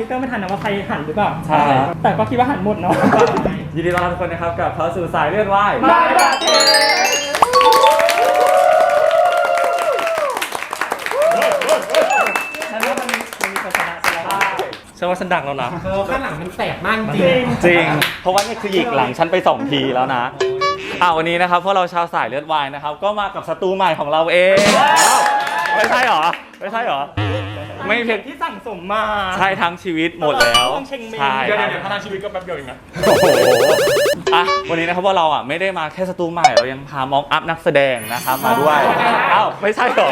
นิเตอร์ไม่ทันนะว่าใครหันหรือเปล่าใช่ แต่ก็คิดว่าหันหมดเนาะ ยินดีต้อนรับทุกคนนะครับกับเข้าสู่สายเลือดวายมาประเทฉันว่ามันมันมีคนชนะไปแล้วเชื่อว่าฉันดังแล้วนะ เออข้างหลังมันแสบมากจริงจริง จริง เพราะว่านี่คือหยิกหลังฉันไปสองทีแล้วนะอ่าวันนี้นะครับพวกเราชาวสายเลือดวายนะครับ ก็มากับสตูใหม่ของเราเองอ้าวไม่ใช่หรอ ไม่ใช่หรอ ไม่เพียงที่ สั่งสมมาใช่ทั้งชีวิตหมดแล้วต้องเช็งเมง ใช่เดี๋ยวเดี๋ยวพนันชีวิตก็แป๊บเดียวเองนะ โอ้โหอะวันนี้นะครับว่าเราอะไม่ได้มาแค่สตูใหม่เรายังพามองอัพนักแสดงนะครับมาด้วยอ้าวไม่ใช่หรอ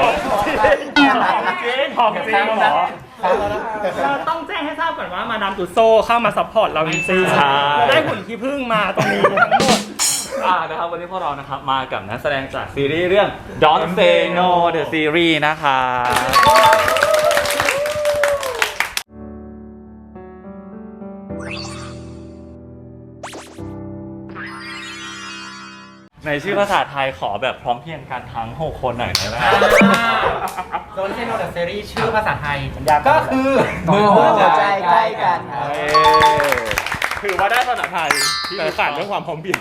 ของจริงเหรอ เราต้องแจ้งให้ทราบก่อนว่ามาดามตุโซเข้ามาซัพพอร์ตเราจริงใช่ๆได้หุ่นที่พึ่งมาตรงนี้ทั้งหมด อ่านะครับวันนี้พวกเรานะครับมากับนักแสดงจากซีรีส์เรื่อง Don't Say No the Series นะคะ ในชื่อภาษาไทยขอแบบพร้อมเพรียงกันทั้ง6คนหน่อยได้ไหมโดนเซนโนเดอะซีรีส์ชื่อภาษาไทยมันยากก็คือเมื่อหัวใจใกล้กันเอ้ยถือว่าได้ภาษาไทยแต่ขาดเรื่องความพร้อมเพรียง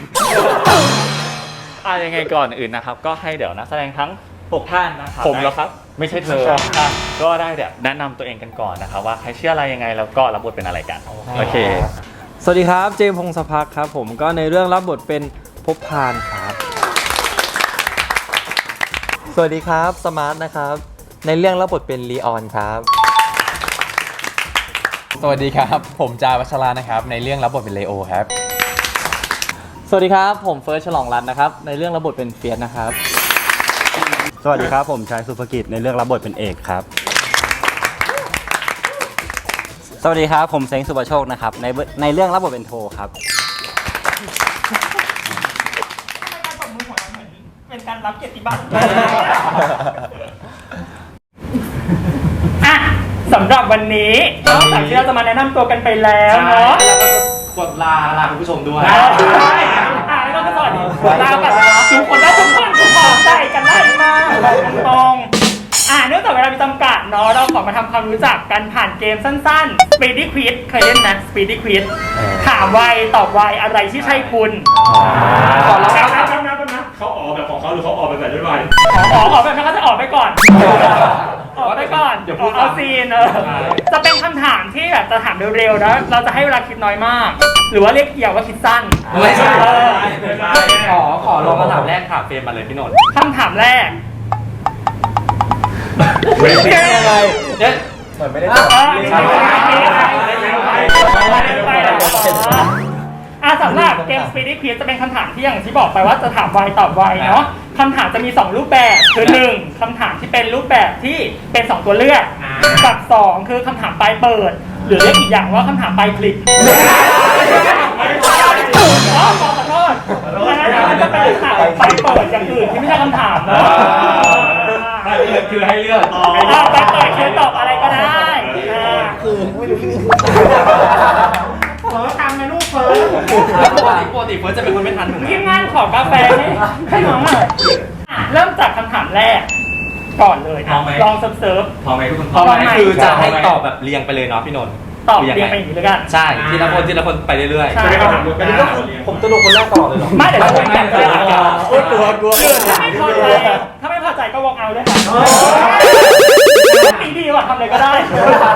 อะยังไงก่อนอื่นนะครับ ก็ให้เดี๋ยวนักแสดงทั้ง6ท่านนะครับผมเหรอครับ ไม่ใช่เธออะก็ได้เดี๋ยวแนะนำตัวเองกันก่อนนะครับ ว่าใครเชื่ออะไรยังไงแล้วก็รับบทเป็นอะไรกันโอเค สวัสดีครับ เจมส์พงศพักครับ ผมก็ในเรื่องรับบทเป็นภพพานครับ สวัสดีครับ สมาร์ทนะครับ ในเรื่องรับบทเป็นลีออนครับ สวัสดีครับ ผมจาวัชรานะครับ ในเรื่องรับบทเป็นเลโอครับ สวัสดีครับ ผมเฟิร์สฉลองรัตน์นะครับ ในเรื่องรับบทเป็นเฟียสนะครับ สวัสดีครับ ผมชายสุภกิจในเรื่องรับบทเป็นเอกครับ สวัสดีครับ ผมเซ้งสุประโชคนะครับ ในเบในเรื่องรับบทเป็นโทครับ การรับเกียรติบัตรอะสำหรับวันนี้นอกจากที่เราจะมาแนะนำตัวกันไปแล้วเนาะกดลาลาคุณผู้ชมด้วยอะแล้วก็สวัสดีลากันทุกคนได้ทุกคนทุกคนใจกันได้ อมาทำความรู้จักกันผ่านเกมสั้นๆ Speedy Quiz เคยเล่นนะ Speedy Quiz ถามไวตอบไวอะไรที่ใช่คุณขอลองครับครับนะนะเขาออกแบบของเขาหรือเขาออกแบบไหนด้วยขอออกแบบนั้นก็จะออกไปก่อน ออกไปก่อนอย่าพูดเอาซีนเออจะเป็นคำถามที่แบบจะถามเร็วๆนะเราจะให้เวลาคิดน้อยมาก หรือว่าเรียกเกี่ยวว่าคิดสั้นไม่ใช่เออขอขอลองคำถามแรกถามเฟรมมาเลยพี่นนท์คำถามแรก เว้ยเก่งอะไรเนี่ยเออนี่ไปแล้วอะสำหรับเกม Speedy Quiz จะเป็นคำถามที่อย่างที่บอกไปว่าจะถามไวตอบไวเนาะคำถามจะมี 2 รูปแบบคือหนึ่งคำถามที่เป็นรูปแบบที่เป็น 2 ตัวเลือกกับ2คือคำถามปลายเปิด หรือเรียกอีกอย่างว่าคำถามปลายคลิกอ๋อขอโทษอันนั้นมันจะเป็นคำถามปลายเปิดอย่างอื่นที่ไม่ใช่คำถามเนาะ คือให้เลือกอ่าปลายเปิดคือตอบอะไรก็ได้คือไม่รู้เฟิร์สทำไงลูกเฟิร์สปกติปกติเฟิร์สจะเป็นคนไม่ทันถูกไหมทีมงานขอกาแฟให้ให้น้องหน่อยอะเริ่มจากคำถามแรก ก่อนเลยอะลองเซิร์ฟเซิร์ฟ พอไหมทุกคนพร้อมไหมคือจะให้ตอบแบบเรียงไปเลยเนาะพี่นนท์ ตอบคืเรียงไปอย่างนี้เลยกัน ใช่ทีละคนทีละคนไปเรื่อยใช่ผมจะดูคนแรกตลอดเลยเหรอไม่เดี๋ยวเราเป็นแบบเดียวกันโอ้ยกลัวกลัวถ้าไม่พอใจถ้าไม่พอใจก็วอล์กเอาท์ด้วยค่ะดีดีว่ะทำอะไรก็ได้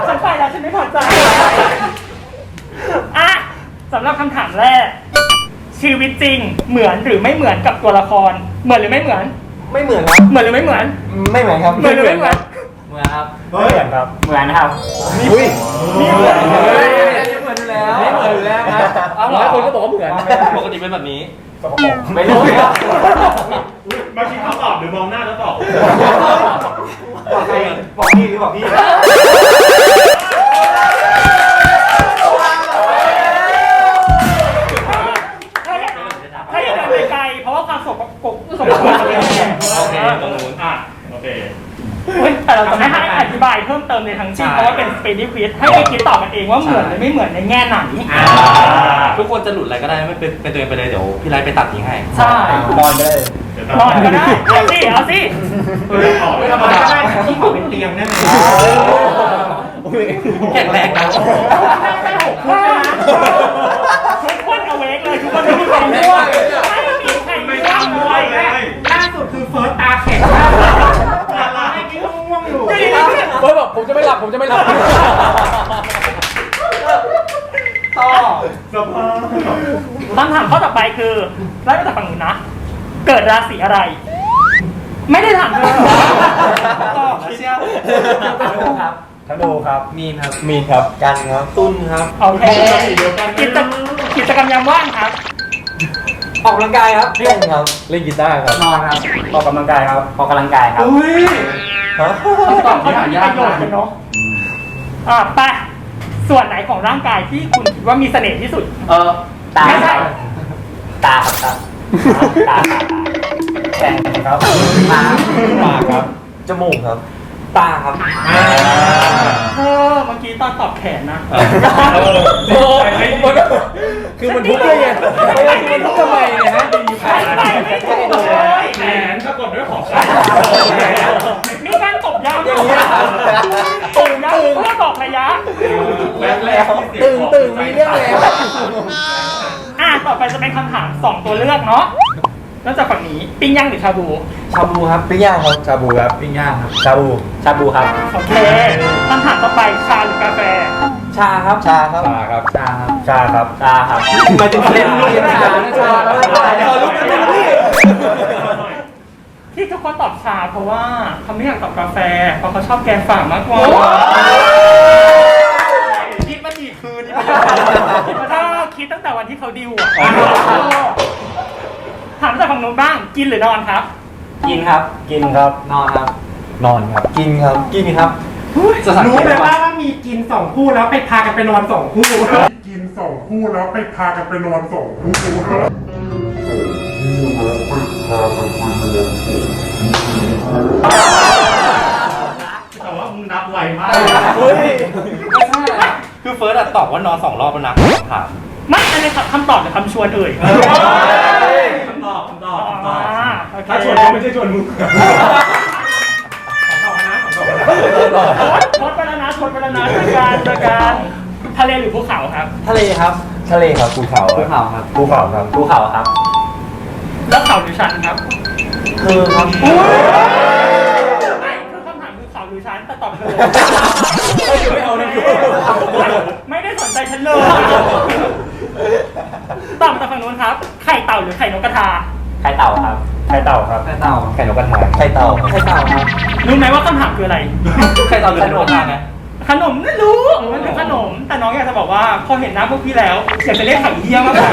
ฉันไปแล้วฉันไม่พอใจอะสำหรับคำถามแรก ชีวิตจริงเหมือนหรือไม่เหมือนกับตัวละคร เหมือนหรือไม่เหมือน ไม่เหมือนครับ เหมือนหรือไม่เหมือน ไม่เหมือนครับ เหมือนหรือไม่เหมือนๆ เหมือนครับเหมือนครับ เหมือนครับอุ้ยนี่เหมือนเหมือนอยู่แล้วไม่เหมือนอยู่แล้วครับเอาหลายคนก็บอกว่าเหมือน ปกติเป็นแบบนี้ ไม่รู้ครับบางทีเขาตอบหรือมองหน้าแล้วตอบบอกใครบอกพี่หรือบอกพี่ถ้าอยากถ้าอยากเดินไปไกลเพราะว่าความสกปรกสกปรกเลยโอเคตรงนู้นอะโอเค เฮ้ยแต่เราจะไม่ให้อธิบายเพิ่มเติมในทั้งสิ้นเพราะว่าเป็น speedy quiz ให้ไปคิดตอบกันเองว่าเหมือนหรือไม่เหมือนในแง่ไหน ทุกคนจะหลุดอะไรก็ได้ไม่เป็นเป็นตัวเองไปเลยเดี๋ยวพี่ไลท์ไปตัดทิ้งให้ใช่นอนไปเลยนอนก็ได้เอาสิเอาสิไม่ธรรมดาก็ได้ที่ขอเป็นเตียงได้ไหมแข็งแรงนะได้หกคนนะทุกคนเอาเวกเลยทุกคนไม่มีใครง่วงไม่มีใครง่วงเลยล่าสุดคือเฟิร์สตาแข็งมากให้กินง่วงอยู่ เบิร์ดบอกผม จะไม่หลับผมจะไม่หลับคำถามข้อต่อไปคือไล่มาจากฝั่งนู้นนะ เกิดราศีอะไร ไม่ได้ถามเธอตอบเชียวครับธนูครับ มีนครับ มีนครับกันครับตุ้นครับโอเคกิจกิจกรรมยามว่างครับ ออกกำลังกายครับเล่นครับเล่นกีตาร์ครับนอนครับออกกำลังกายครับออกกำลังกายครับฮะตอบที่มีประโยชน์กันเนาะ อะไปส่วนไหนของร่างกายที่คุณคิดว่ามีเสน่ห์ที่สุด เออตาไม่ใช่ ตาครับตาตาแขนครับตาปากครับ จมูกครับ ตาครับเออเมื่อกี้ตอนตอบแขนนะโอ้คือมันทุกข์ด้วยไงคือมันทุกข์ทำไมเนี่ยฮะใช่ใช่ไม่ถูกเลย แขนสะกดด้วยของ มีการตบยาวด้วยตบยาวเพื่อบอกระยะแล้วตึงตึงมีเรื่องแล้วอะต่อไปจะเป็นคำถามสองตัวเลือกเนาะเริ่มจากฝั่งนี้ปิ้งย่างหรือชาบู ชาบูครับปิ้งย่างครับชาบูครับปิ้งย่างครับชาบูชาบูครับ โอเคคำถามต่อไปชาหรือกาแฟ ชาครับชาครับชาครับชาครับชาครับตาครับหมายถึงเล่นลูกชาชาแล้วขอลุกขึ้นพี่ ที่ทุกคนตอบชาเพราะว่าเขาไม่อยากตอบกาแฟ เพราะเขาชอบแกงฝางมากกว่าคิดมากี่คืนนี่ถ้าคิดตั้งแต่วันที่เขาดิวอะถามจากฝั่งนู้นบ้างกินหรือนอนครับ กินครับ กินครับ นอนครับ นอนครับ กินครับ กินครับรู้ไหมว่าว่ามีกินสองคู่แล้วไปพากันไปนอนสองคู่ กินสองคู่แล้วไปพากันไปนอนสองคู่ แต่ว่ามึงนับไวมากคือเฟิร์สอะตอบว่านอนสองรอบแล้วนะถามไม่อันนี้คำตอบหรือคำชวนเอ่ยคำตอบคำตอบคำตอ่าอบโอเคถ้าชวนก็ไม่ใช่ชวนมึงทดไปแล้วนะทดไปแล้วนะจากการจากการทะเลหรือภูเขาครับ ทะเลครับ ทะเลครับภูเขาภูเขาครับภูเขาครับภูเขาครับ แล้วเขาหรือชันครับคือครับไม่คือคำถามคือเขาหรือชันแต่ตอบเธอไม่เอานะไม่ได้สนใจฉันเลยตอบจากฝั่งนู้นครับ ไข่เต่าหรือไข่นกกระทา ไข่เต่าครับ ไข่เต่าครับ ไข่เต่า ไข่นกกระทา ไข่เต่า ไข่เต่าครับรู้ไหมว่าคำถามคืออะไรใครตอบหรือขนมไงขนมไม่รู้มันคือขนม แต่น้องอยากจะบอกว่าพอเห็นหน้าพวกพี่แล้วอยากจะเรียกไข่เยี่ยมากกว่า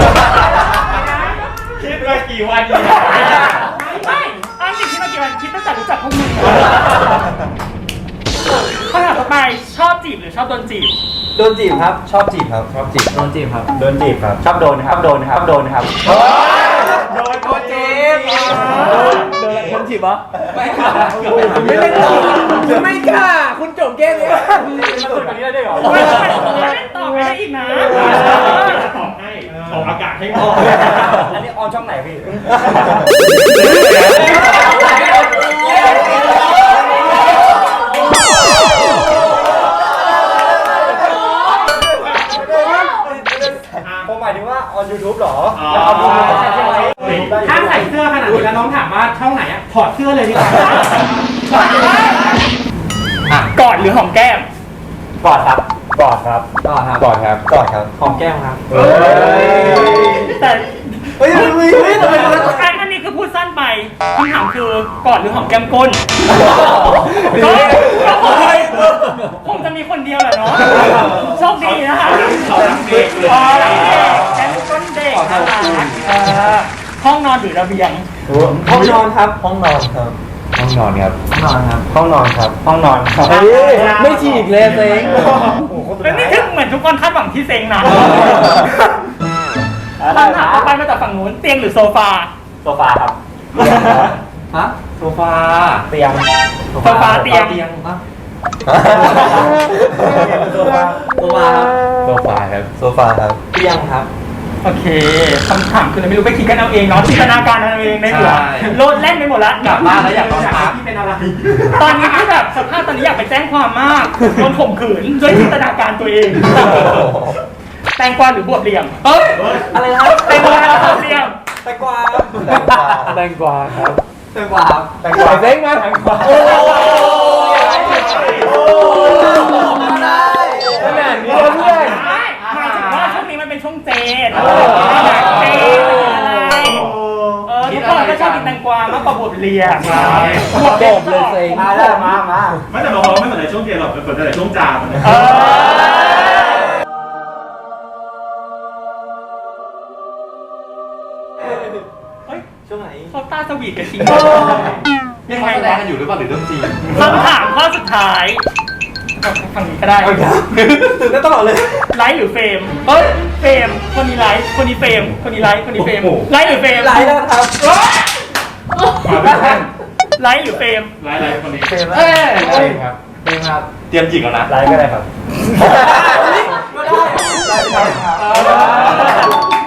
คิดว่ากี่วันดีไม่อันนี้คิดมากี่วันคิดตั้งแต่รู้จักพวกมึงคำถามต่อไปชอบจีบหรือชอบโดนจีบ โดนจีบครับ ชอบจีบครับ ชอบจีบ โดนจีบครับ โดนจีบครับ ชอบโดนครับ โดนครับ โดนครับ โดนโดนจีบโดนโดนจีบเหรอไม่ค่ะคุณไม่เล่นต่อคุณไม่ค่ะ คุณจบเกมนี้ไม่ไม่ไม่ตอบไม่ได้อีกนะต อบให้ออกอากาศให้หมดอันนี้ออนช่องไหนพี่ผมหมายถึงว่าออน YouTube หรอถ้าใส่เสื้อขนาดนี้แล้วน้องถามว่าช่องไหนอะถอดเสื้อเลยดีกว่าอะกอดหรือหอมแก้มกอดครับ กอดครับกอดครับกอดครับกอดครับหอมแก้มครับเฮ้ยแต่เฮ้ยเฮ้ยเฮ้ยทำไมมันอันอันนี้คือพูดสั้นไปคำถามคือกอดหรือหอมแก้มก้นก็ก็คงคงจะมีคนเดียวแหละเนาะโชคดีนะคะเขารักเด็กเลยอ๋อรักเด็กแก้มก้นเด็กน่ารักเออห้องนอนหรือระเบียงห้องนอนครับห้องนอนครับห้อง นอนครับห้องนอนครับห้องนอนครับห้องนอนครับเฮ้ยไม่ฉีกเลยเซ็งแล้วนี่คือเหมือนทุกคนคาดหวังที่เซ็งนะคำถามต่อไปมาจากฝั่งนู้นเตียงหรือโซฟา โซฟาครับฮะโซฟาเตียงโซฟาเตียงเตียงปะโซฟาโซฟาครับโซฟาครับโซฟาครับเตียงครับ โอเคคำถามคืออะไรไม่รู้ไปคิดกันเอาเองเนาะจินตนาการเอาเองในหัวใช่โลดแล่นไปหมดละกลับบ้านแล้วอยากนอนพักที่เป็นอะไรตอนนี้ที่แบบสภาพตอนนี้อยากไปแจ้งความมากโดนข่มขืนด้วยจินตนาการตัวเอง แตงกวาหรือบวบเหลี่ยมเอ้ยอะไรนะแตงกวาหรือบวบเหลี่ยม แตงกวาแตงกวาครับแตงกวาครับแต่ก่อนเซ้งไหมแตงกวาโอ้ขนาดนี้แล้วเพื่อน เป็นช่วงเจนเราก็เลยไม่ได้แบบเจนอะไรเออทุกคนก็ชอบกินแตงกวามากกว่าบวบเหลี่ยมบวบเลยเซ้งมาได้มามาไม่แต่บางคนไม่เหมือนในช่วงเย็นหรอกเป็นเหมือนในช่วงจามเออ เฮ้ยช่วงไหนเขาตาสวีทกันจริงยังไงแสดงกันอยู่หรือเปล่าหรือเรื่องจริงคำถามข้อสุดท้าย เอาฝั่งนี้ก็ได้ตื่นได้นตลอดเลย ไลฟ์หรือเฟรมเอ้ย เฟรม คนนี้ไลฟ์ คนนี้เฟรม คนนี้ไลฟ์ คนนี้เฟรมไลฟ์หรือเฟรมไลฟ์แล้วครับไลฟ์หรือเฟรม ไล่ไล่คนนี้เฟรมเอ้ยเอ้ยครับเฟรมครับเตรียมจิกแล้วนะ ไลฟ์ก็ได้ครับก็ได้ไลฟ์ครับ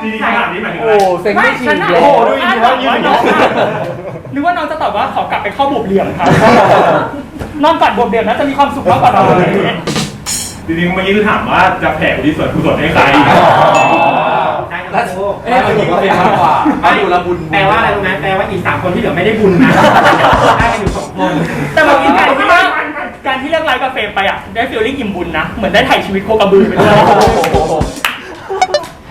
ดีๆขนาดนี้หมายถึงอะโอ้ไรเซ้งไม่ไม่ฉีฉันกน่ะเลยโอ้โหดูอีกว่ายืนน้อง นึกว่าน้องจะตอบว่าขอกลับไปเข้าบวบเหลี่ยมครับ นอนก่อนบวบเหลี่ยมน่าจะมีความสุขมากกว่าเราเลยจริงๆเมื่อกี้คือถามว่าจะแผ่ไปที่ส่วนกุศลให้ใครแล้วเอ๊ะมันหญิงก็เป็นมากกว่ามาอยู่ละบุญแปลว่าอะไรรู้ไหมแปลว่าอีกสามคนที่เหลือไม่ได้บุญนะได้กันอยู่สองคน แต่เมื่อกี้การที่เลือกการที่เลือกไลฟ์กับเฟรมไปอะ ได้ฟีลลิ่งอิ่มบุญนะ เหมือนได้ถ่ายชีวิตโคกระบือไปด้วยแ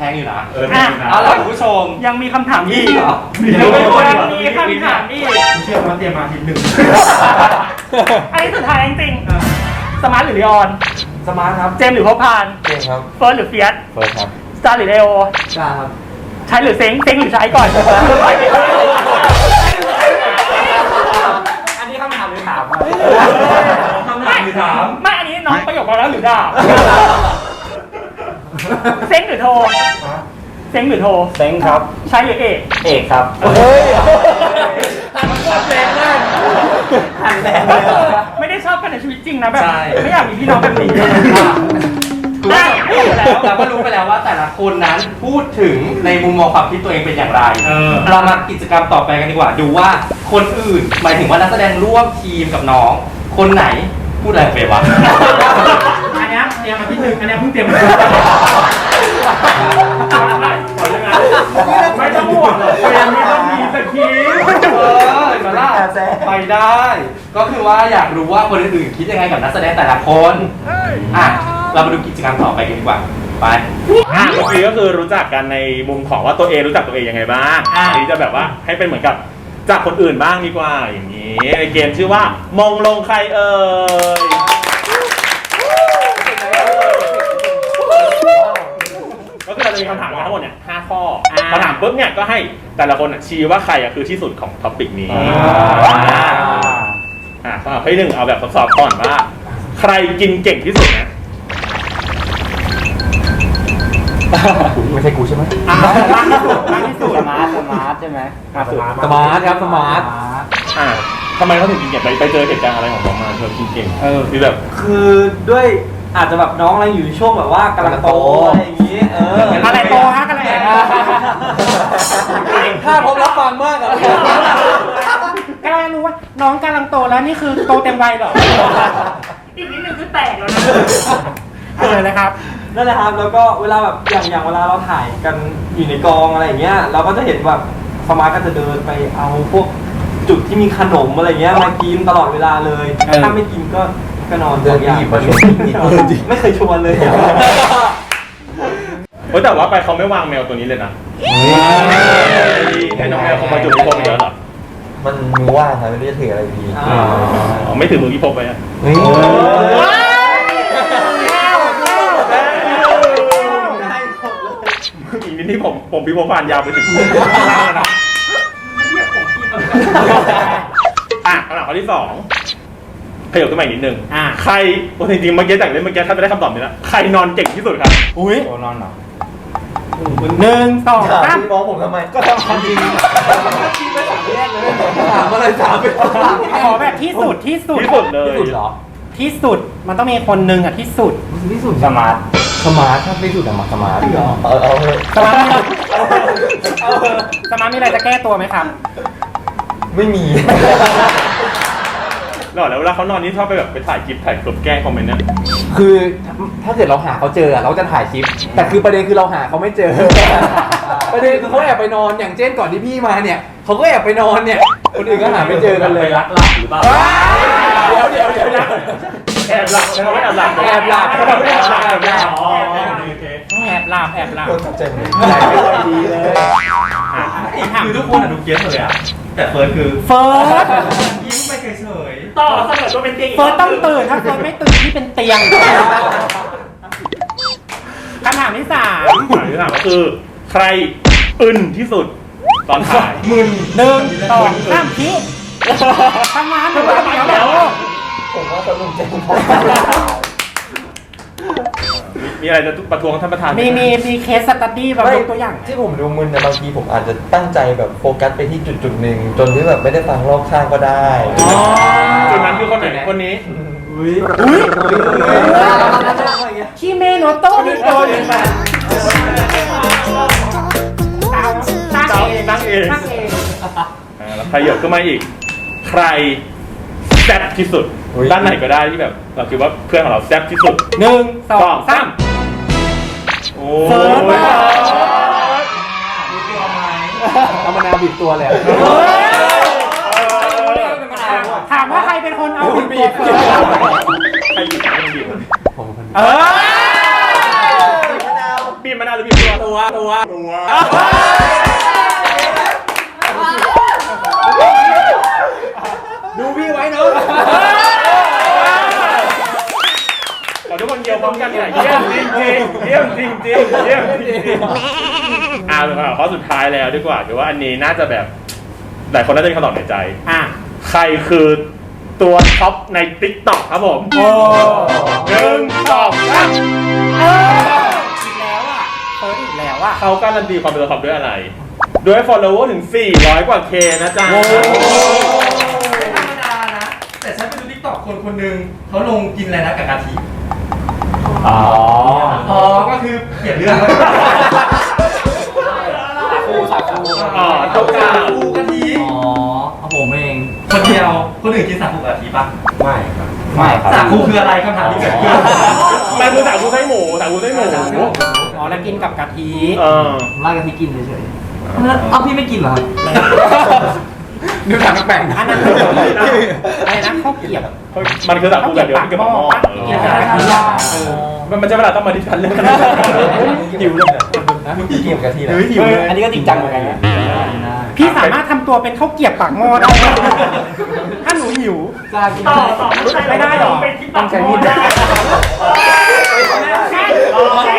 พงอยู่นะเอออะเอาล่ะคุณผู้ชมยังมีคำถามอีกเหรอยังมีคำถามอีกเชื่อว่าเตรียมมาทีหนึ่งอันนี้สุดท้ายจริงๆสมาร์ทหรือลีออน สมาร์ทครับเจมส์หรือพ่อพานเก่งครับเฟิร์สหรือเฟียสเฟิร์สครับสตาร์หรือเลโอกล้าครับใช้หรือเซ็งเซ็งหรือใช้ก่อนอันนี้คำถามหรือถามครับคำถามหรือถามไม่อันนี้น้องประโยคเราแล้วหรือด่า เซ็งหรือโทรเซ็งหรือโทรเซ็งครับ ใช้หรือเอกเอกครับเฮ้ยหันแรงก็เลยคือไม่ได้ชอบกันในชีวิตจริงนะแบบใช่ไม่อยากมีพี่น้องแบบนี้คุณผู้ชมได้พูดแล้วเราก็รู้ไปแล้วว่าแต่ละคนนั้นพูดถึงในมุมมองความคิดตัวเองเป็นอย่างไรเออเรามากิจกรรมต่อไปกันดีกว่า ดูว่าคนอื่นหมายถึงว่านักแสดงร่วมทีมกับน้อง คนไหนพูดอะไรไปวะอั นเนี้ยเตรียมมาที่หนึ่งอันเนี้ยเพิ่งเตรียมมาไม่ต้องห่วงเฟรมไม่ต้องมีสคริปต์เออเห็นไหมาล่ะไปได้ ก็คือว่าอยากรู้ว่าคนอื่นๆคิดยังไงกับนักแสดงแต่ละคนอะเรามาดูกิจกรรมต่อไปกันดีกว่า ไป อะเมื่อกี้ก็คือรู้จักกันในมุมของว่าตัวเองรู้จักตัวเองยังไงบ้างอันนี้จะแบบว่าให้เป็นเหมือนกับจากคนอื่นบ้างดีกว่าอย่างนี้ในเกมชื่อว่ามองลงใครเอ่ยก็คือเราจะ มีคำถามกันทั้งหมดเนี่ยห้าข้อพอถามปุ๊บเนี่ยก็ให้แต่ละคนอะชี้ว่าใครอะคือที่สุดของท็อปิกนี้ อ่าข้อที่หนึ่งเอาแบบทดสอบก่อนว่า ใครกินเก่งที่สุดนะไม่ใช่กูใช่ไหมอ่ามากที่สุดมากที่สุดสมาร์ทสมาร์ทใช่ไหมสมาร์ทสมาร์ทครับสมาร์ท อ่าทำไมเขาถึงกินเก่งไปไปเจอเหตุการณ์อะไรของน้องมาเธอกินเก่งเออคือแบบ คือด้วยอาจจะแบบน้องอะไรอยู่ในช่วงแบบว่ากำลังโตอะไรอย่างนี้เอออะอะไรโตฮะกันเลยถ้าผมรับฟังมากอะกำลังรู้ว่าน้องกำลังโตแล้วนี่คือโตเต็มวัยหรออีกนิดนึงคือแตกแล้วนะเออนะครับ นั่นแหละครับแล้วก็เวลาแบบอย่างอย่างเวลาเราถ่ายกันอยู่ในกองอะไรอย่างเงี้ย เราก็จะเห็นแบบสมาร์ทก็จะเดินไปเอาพวกจุดที่มีขนมอะไรเงี้ยมากินตลอดเวลาเลย ถ้าไม่กินก็ก็นอนเดินไปหยิบมาชวนไม่เคยชวนเลย เฮ้ยแต่ว่าไปเขาไม่วางแมวตัวนี้เลยนะให้น้องแมวเขามาจุดพิภพไปเยอะเหรอมันมือว่างครับไม่รู้จะถืออะไรดีอ่าอ๋อไม่ถึงมือพิภพไปอะเฮ้ยอีกนิดที่ผมผมพิภพผ่านยาวไปถึงอะคำถามข้อที่สองขยับขึ้นมาอีกนิดนึงอะใครโอ้จริงๆเมื่อกี้จากเล่นเมื่อกี้ถ้าไปได้คำตอบนี้แล้วใครนอนเก่งที่สุดครับ อุ้ยโอนอนเหรอ หนึ่งสองสามมองผมทำไม ก็ทำความจริงถามอะไรถามไปขอแบบที่สุดที่สุด ที่สุดเลยที่สุดมันต้องมีคนหนึ่งอะที่สุด ที่สุดสมาร์ทสมาร์ทถ้าไม่สุดอะมาสมาร์ทเอาเอาเถอะสมาร์ทมีสมาร์ทมีอะไรจะแก้ตัวไหมครับ ไม่มี หล่อแล้วเวลาเขานอนนี่ชอบไปแบบไปถ่ายคลิปถ่ายกลบแกล้งคอมเมนต์เนี่ยคือถ้าเกิดเราหาเขาเจออะเราจะถ่ายคลิป แต่คือประเด็นคือเราหาเขาไม่เจอ ประเด็นคือเขาแอบไปนอนอย่างเช่นก่อนที่พี่มาเนี่ยเขาก็แอบไปนอนเนี่ย คนอื่นก็หาไม่เจอกันเลยรักหลับหรือเปล่าเดี๋ยวเดี๋ยวเดี๋ยวเดี๋ยวแอบหลับเขาไม่แอบหลับแอบหลับแอบหลับแอบหลับแอบหลับอ๋อแอบหลับแอบหลับคนตัดใจหมดใจไม่ค่อยดีเลยคือทุกคนอะดูเกียร์เลยอะ แต่เฟิร์สคือเฟิร์สยิ้มไปเฉยต่อเสนอตัวเป็นเตียงเฟิร์สต้องตื่นถ้าเฟิร์สไม่ตื่นที่เป็นเตียงคำถามที่สามคำถามที่ถามก็คือใครอึนที่สุดตอนถ่ายหนึ่งสองสามชี้ทำงานถึงแล้วเดี๋ยวเดี๋ยว ผมว่าคนลุงแจ้งผ มมีอะไรจะประท้วงท่านประธานไหมีมีมีเคสสตัดดี้แบบยกตัวอย่าง ที่ผมดูมึนเนี่ยบางทีผมอาจจะตั้งใจแบบโฟกัสไปที่จุดจุดๆหนึ่งจนที่แบบไม่ได้ฟังรอบข้างก็ได้ จุดนั้นคือคนไหนคนนี้อุ้ยชิเมโนโตะนี่โตเลยมาตั้งตั้งเองตั้งเอง ตั้งเอง อ่าแล้วใครเหยอะขึ้นมาอีก ใครแซ่บที่สุด อุ๊ย ด้านไหนก็ได้ที่แบบเราคิดว่าเพื่อนของเราแซ่บที่สุดหนึ่งสสอองงสาสามมโอ้เฟิร์สยว่ะเอามะนาวบีบตัวเลยอะถามว่าใครเป็นคนเอาผิดตัวเฟิร์สใครบีบมันบีบเออบีบมะนาวหรือบีบตัวตัวตัวตัว จริงจริงเยี่ยมจริงจริงอ่าข้อสุดท้ายแล้วดีกว่าคือว่าอันนี้น่าจะแบบหลายคนน่าจะมีคำตอบในใจ อะใครคือตัวท็อปใน t ิ k t o k ครับผมโอ้หนึ่งสองสามเอออีกแล้วอะเฟิร์สอีกแล้วอะเขาการันตีความเป็นตัวท็อปด้วยอะไร ด้วย follower ถึง 400 กว่า K นะจ๊ะๆไม่ธรรมดานะ แต่ฉันไปดูทิกตอกคนคนหนึ่งเขาลงกินอะไรนะกับกะทิ อ๋อ อ๋อ ก็คือเปลี่ยนเรื่องคูสาคูอ๋อเท่ากับปูกะทิอ๋อเอาผมเอง คนเดียว คนอื่นกินสาคูกะทิปะไม่ครับ ไม่ครับสาคูคืออะไรคำถามที่เกิดขึ้นมันคือสาคูไส้หมูสาคูไส้หมู อ๋อ แล้วกินกับกะทิเออมากกับที่กินเฉยๆเอาพี่ไม่กินเหรอครับดูหนังแปลกๆนะอันนั้นอะไรนะข้าวเกรียบมันคือสาคูแบบเดียวที่กับหม้อข้าวเกรียบปากห มันจะเวลาต้องมาที่ชั้นเรื่องกันหิวเลยนะมึงเกี่ยวกับที่ไหนหิวเลยอันนี้ก็จริงจังเหมือนกันนะพี่สามารถทำตัวเป็นข้าวเกรียบปากหม้อได้ไหมถ้าหนูหิวต่อต่อไม่ได้หรอต้องใช้มีดได้ใช่ใช่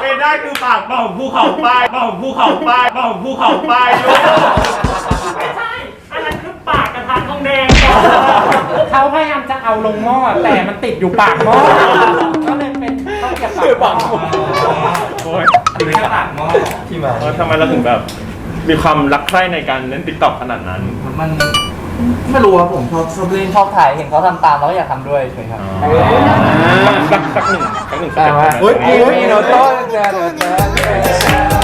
เป็นได้คือปากเป่าภูเขาป้ายเป่าภูเขาป้ายเป่าภูเขาป้ายด้วยไม่ใช่อันนั้นคือปากกระทะทองแดงเขาพยายามจะเอาลงหม้อแต่มันติดอยู่ปากหม้อก็เลย บปากหม้อโอ้ยอยู่ในกระปากหม้อที่มาเออทำไมเราถึงแบบ มีความรักใคร่ในการเล่นติ๊กต็อกขนาดนั้น มันไม่รู้ครับผมชอบชอบเล่นชอบถ่ายเห็นเขาทำตามเราก็อยากทำด้วยเฉยครับสักสักหนึ่งสักหนึ่งสเต็ปเฮ้ยได้ไหมพี่พี่โนโต้เจอเจอเจอ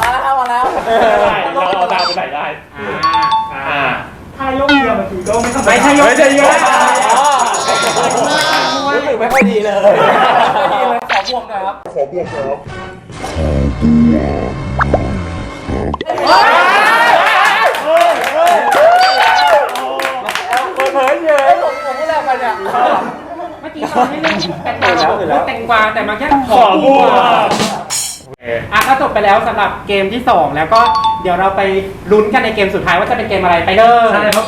มาแล้วมาแล้วได้เราเอาดาวไปไหนได้อ่าถ้ายกเดียวเมื่อกี้ก็ไม่ต้องไม่ใช่ยกไม่ใช่ยก รู้สึกไม่ค่อยดีเลยไม่ดีเลยขอบวกหน่อยครับเปิดเผยเฉยผมผมพูดอะไรไปเนี่ยเมื่อกี้ตอนให้เล่นแตงกวาบอกแตงกวาแต่มาแค่ขอบัวอะก็จบไปแล้วสำหรับเกมที่ 2 แล้วก็เดี๋ยวเราไปลุ้นกันในเกมสุดท้ายว่าจะเป็นเกมอะไรไปเลยใช่ครับ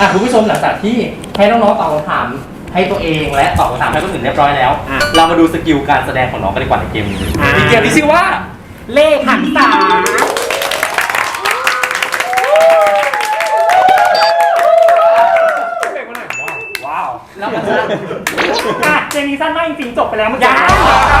อะคุณผู้ชมหลังจากที่ให้น้องๆตอบคำถามให้ตัวเองและตอบคำถามให้คนอื่นเรียบร้อยแล้ว อะเรามาดูสกิลการแสดงของน้องกันดีกว่าในเกมนี้อะมีเกมที่ชื่อว่า เลขหันษาแล้วมันจะอะเจนี้สั้นมากจริงๆจบไปแล้วเมื่อกี้ยั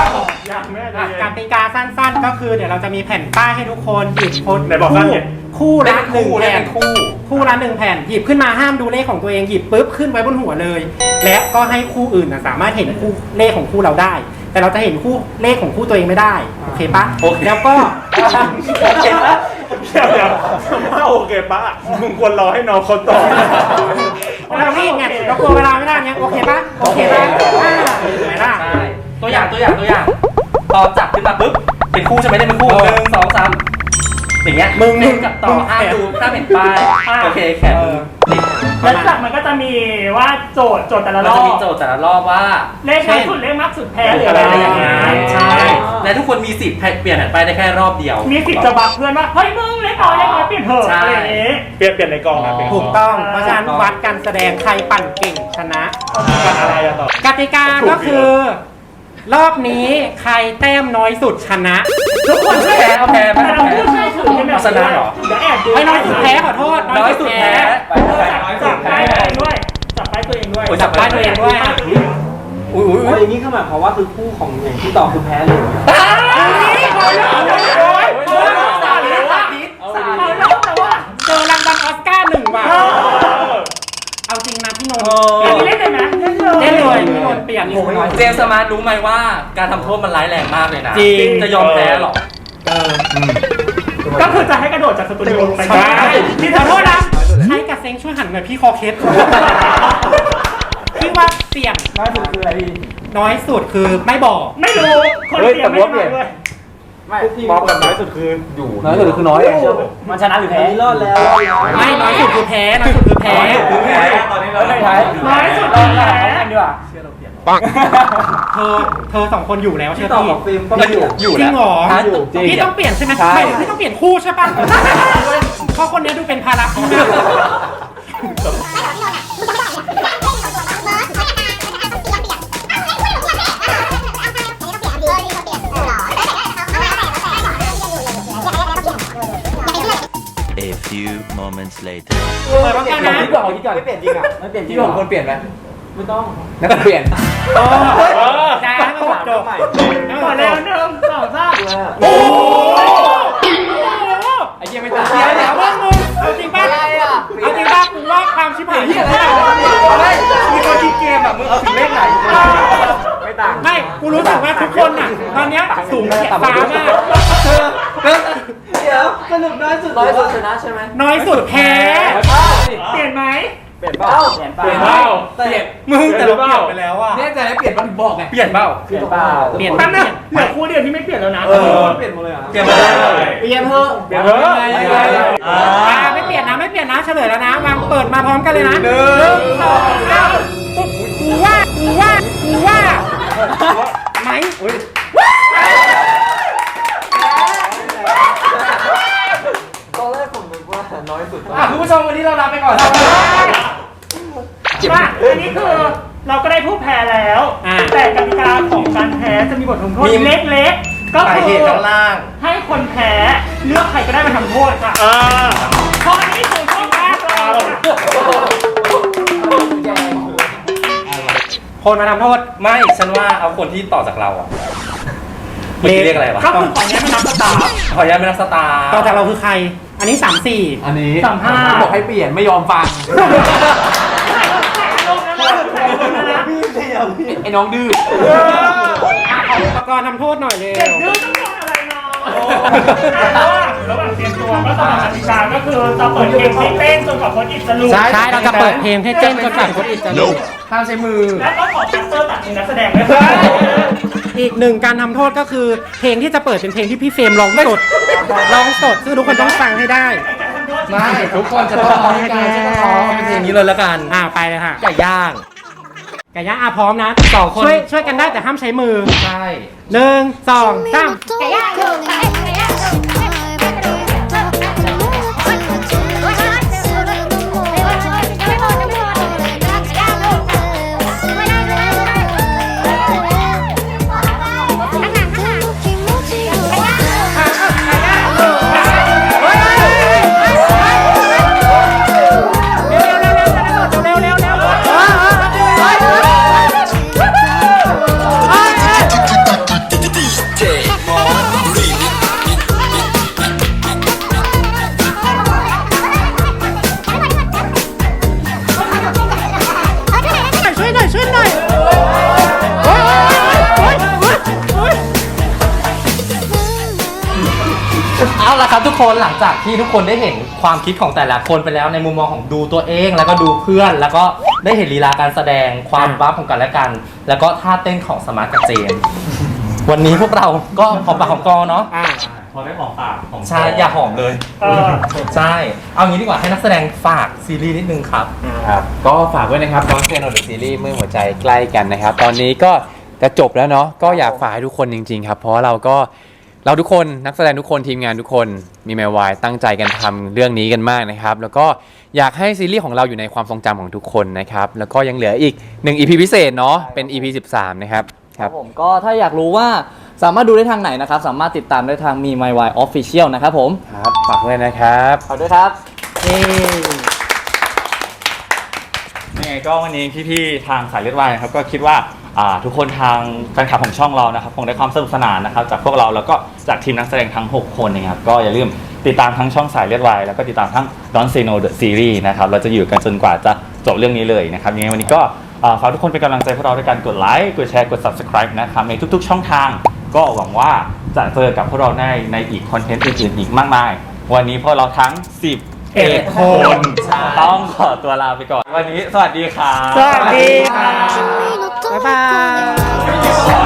งยังแม่ใจอะเย็นกติกาสั้นๆ ก็คือเดี๋ยวเราจะมีแผ่นป้ายให้ทุกคนหยิบคนไหนบอกสั้นไง คู่ละหนึ่งคู่แผ่นคู่คู่ละหนึ่งแผ่นหยิบขึ้นมาห้ามดูเลขของตัวเองหยิบปุ๊บขึ้นไว้บนหัวเลย และก็ให้คู่อื่นนะสามารถเห็นคู่เลขของคู่เราได้ แต่เราจะเห็นคู่เลขของคู่ตัวเองไม่ได้โอเคปะโอเคแล้วก็โอเคปะเดี๋ยวเดี๋ยวถ้าโอเคปะมึงควรรอให้น้องเขาตอบเรารีบไงเรากลัวเวลาไม่ได้เนี่ยโอเคปะโอเคปะอ่าเห็นไหมล่ะใช่ตัวอย่างตัวอย่างตัวอย่างตอนจับขึ้นมาปุ๊บเป็นคู่ใช่ไหมได้เป็นคู่หนึ่งสองสาม อย่างเงี้ยมึงเล่นกับต่อห้ามดูห้ามเห็นป้ายโอเคแขนติดแล้วจากมันก็จะมีว่าโจทย์โจทย์แต่ละมันรอจะบมีโจทย์แต่ละรอบว่าเลขน้อยสุดเลขมากสุดแพ้หรืออะไรอะไรออย่าย่างงเงี้เงี้ยยใช่และทุกคนมีสิทธิ์เปลี่ยนแผ่นป้ายได้แค่รอบเดียว มีสิทธิ์จะบักเพื่อนว่าเฮ้ยมึงเลขน้อยเลขน้อยเปลี่ยนเถอะใช่ อะไรอย่างงี้ เปลี่ยนเปลี่ยนในกองนะเปลี่ยนถูกต้อง เพราะฉะนั้นวัดการแสดงใครปั่นเก่งชนะกันอะไรอะต่อ กติกาก็คือ รอบนี้ใครแต้มน้อยสุดชนะ ทุกคนช่วยแพ้เอาแพ้แต่เราพูดไม่ถึงกันแบบเอาชนะเหรอ เดี๋ยวแอบดูไอ้น้อยสุดแพ้ขอโทษน้อยสุดแพ้เออจับจับป้ายตัวเองด้วย จับป้ายตัวเองด้วยโอ้ยจับป้ายตัวเองด้วย จับป้ายตัวเองอุ้ยอุ้ยโอ้ยอย่างนี้คือหมายความว่าคือคู่ของอย่างที่ต่อคือแพ้เลยตายเจอรางวัลออสการ์หนึ่งว่ะ เอาจริงนะพี่นนท์อันนี้เล่นเลยนะ เล่นเลยเล่นเลยพี่นนท์เปลี่ยนเจมส์สมาร์ทรู้ไหมว่าการทำโทษมันร้ายแรงมากเลยนะจริง จะยอมแพ้เหรอ ก็คือจะให้กระโดดจากสตูดิโอลงไปใช่ พี่ขอโทษนะใช้กระเซ็งช่วยหันหน่อยพี่คอเคสพี่ว่าเปลี่ยนน้อยสุดคืออะไรพี่น้อยสุดคือไม่บอก ไม่รู้ คนเตรียมไม่ได้มาด้วยไม่บอกแบบน้อยสุดคืออยู่น้อยสุดคือน้อยอะมันชนะหรือแพ้อันนี้รอดแล้วรอดแล้วไม่น้อยสุดคือแพ้น้อยสุดคือแพ้ ตอนนี้เราได้น้อยสุดเราแพ้ เรากันดีกว่าเธอเธอสองคนอยู่แล้วเชื่ที่อตอบพี่ของฟิล์มก็ไม่อยู่ อยู่จริแล้งวเหรอฮะอยู่จริง พี่ต้องเปลี่ยนใช่ไหมใช่ ไม่พี่ต้องเปลี่ยนคู่ใช่ปะเพราะคนนี้ดูเป็นภาระพี่มาก A few moments later. เปิดพร้อมกันนะคิดก่อนคิดก่อนไม่เปลี่ยนจริงอะไม่เปลี่ยนจริที่งผมควรเปลี่ยนไหม ไม่ต้องงั้นก็เปลี่ยนโอ้จ้าไม่บอกจบต่อแล้วหนึ่งสองสามโอ้ไอ้เหี้ยไม่ตายเดี๋ยวเดี๋ยวมึงมึงเอาจริงป่ะเอาจริงป่ะกูว่าความชิบหายเหี้ยอะไรอะไรมีคนคิดเกมอะมึงเอาถึงเลขไหนไม่ต่างไม่กูรู้สึกว่าทุกคนอะตอนเนี้ยสูงเฉียดฟ้ามากเดี๋ยวสรุปน้อยสุดน้อยสุดชนะใช่ไหมน้อยสุดแพ้เปลี่ยนไหมเปลี่ยนเปล่าเปลี่ยนไปเปลี่ยนเปล่าเปลี่ยน มึงแต่เราเปลี่ยนไปแล้วอะแน่ใจแล้วเปลี่ยนมันถึงบอกไงเปลี่ยนเปล่าเปลี่ยนเปล่าเปลี่ยนแป๊บนึงเหลือคู่เดียวที่ไม่เปลี่ยนแล้วนะเออเปลี่ยนหมดเลยอะเปลี่ยนไม่ได้เปลี่ยนเถอะเปลี่ยนเถอะอ่าไม่เปลี่ยนนะไม่เปลี่ยนนะเฉลยแล้วนะวางเปิดมาพร้อมกันเลยนะหนึ่งสองสามกูว่ากูว่ากูว่าไหมตอนแรกผมนึกว่าน้อยสุดอะคุณผู้ชมวันนี้เราลาไปก่อน มาอันนี้คือเราก็ได้ผู้แพ้แล้วแต่กติกาของการแพ้จะมีบทลงโทษเล็กๆ ก็สาคืเหอตุข้างล่าง ให้คนแพ้เลือกใครก็ได้มาทำโทษค่ะอ่าข้อนี้คือข้อแรกเราค่ะคนมาทำโทษ ไม่ฉันว่าเอาคนที่ต่อจากเราอะเมื่อกี้เรียกอะไรวะก็คือของนี้ไม่นับสตาร์ขออนุญาตเป็นนักสตาร์ ต่อจากเราคือใคร อันนี้สามสี่ อันนี้สามห้า บอกให้เปลี่ยนไม่ยอมฟัง ไอ้น้องดื้ออุปกรณ์ทำโทษหน่อยเร็เด็กวดื้อต้องโดนอะไรเนาะระหว่างเตรียมตัวก็ต้องกติกาก็คือจะเปิดเพลงที่เต้นจนกว่าคนอิดจะรู้ใช่ใช่เราจะเปิดเพลงให้เจ้นจนกว่าคนอื่นจะรู้ห้ามใช้มือ และก็ขอแคสเตอร์ตัดมือนักแสดงด้วยค่ะอีกหนึ่งการทำโทษก็คือ เพลงที่จะเปิดเป็นเพลงที่พี่เฟรมร้องสดร้องสดซึ่งทุกคนต้องฟังให้ได้ไม่ทุกคนจะต้องร้องให้กันจะต้องร้องเป็นอย่างนี้เลยแล้วกัน อ่าไปเลยค่ะไก่ย่าง ไก่ย่างอะพร้อมนะสองคน ช่วยช่วยกันได้แต่ห้ามใช้มือใช่ หนึ่งสองสาม ไก่ย่างถูกไก่ย่าง ครับทุกคนหลังจากที่ทุกคนได้เห็นความคิดของแต่ละคนไปแล้วในมุมมองของดูตัวเอง แล้วก็ดูเพื่อน แล้วก็ได้เห็นลีลาการแสดงความบ้าของกันและกัน แล้วก็ท่าเต้นของสมาร์ทกับเจมส์วันนี้พวกเราก็หอมปากหอมคอเนาะอ่าพอได้ของปากของใช่อย่าหอมเลยเออใช่เอางี้ดีกว่าให้นักแสดงฝากซีรีส์นิดนึงครับ ครับก็ฝากไว้นะครับน้องเซโนเดอะซีรีส์เมื่อหัวใจใกล้กันนะครับ ตอนนี้ก็จะจบแล้วเนาะก็อยากฝากให้ทุกคนจริง ๆ ครับ เพราะว่าเราก็ เราทุกคนนักแสดงทุกคนทีมงานทุกคนมีแมวายตั้งใจกันทำเรื่องนี้กันมากนะครับ แล้วก็อยากให้ซีรีส์ของเราอยู่ในความทรงจำของทุกคนนะครับ แล้วก็ยังเหลืออีก 1 EP พิเศษเนาะเป็น EP 13 นะครับคครัรับบ ผมก็ถ้าอยากรู้ว่าสามารถดูได้ทางไหนนะครับ สามารถติดตามได้ทางมี My Why Official นะครับผมครับฝากด้วยนะครับ ขอบด้วยครับ ยังไงก็วันนี้พี่ๆทางสายเลือดวายนะครับก็คิดว่าอ่า ทุกคนทางแฟนคลับของช่องเรานะครับคงได้ความสนุกสนานนะครับจากพวกเราแล้วก็จากทีมนักแสดงทั้ง 6 คนนะครับก็อย่าลืมติดตามทั้งช่องสายเลือดวายแล้วก็ติดตามทั้ง Don s e No The Series นะครับเราจะอยู่กันจนกว่าจะจบเรื่องนี้เลยนะครับยังไงวันนี้ก็ฝากทุกคนเป็นกำลังใจพวกเราด้วยการกดไลค์กดแชร์กด subscribe นะครับในทุกๆ ช่องทาง ก็หวังว่าจะเจอกับพวกเราในในอีกคอนเทนต์อื่นๆอีกมากมาย วันนี้พวกเราทั้ง 10 เอกพนต้องขอตัวลาไปก่อน วันนี้สวัสดีค่ะ สวัสดีค่ะบ๊ายบาย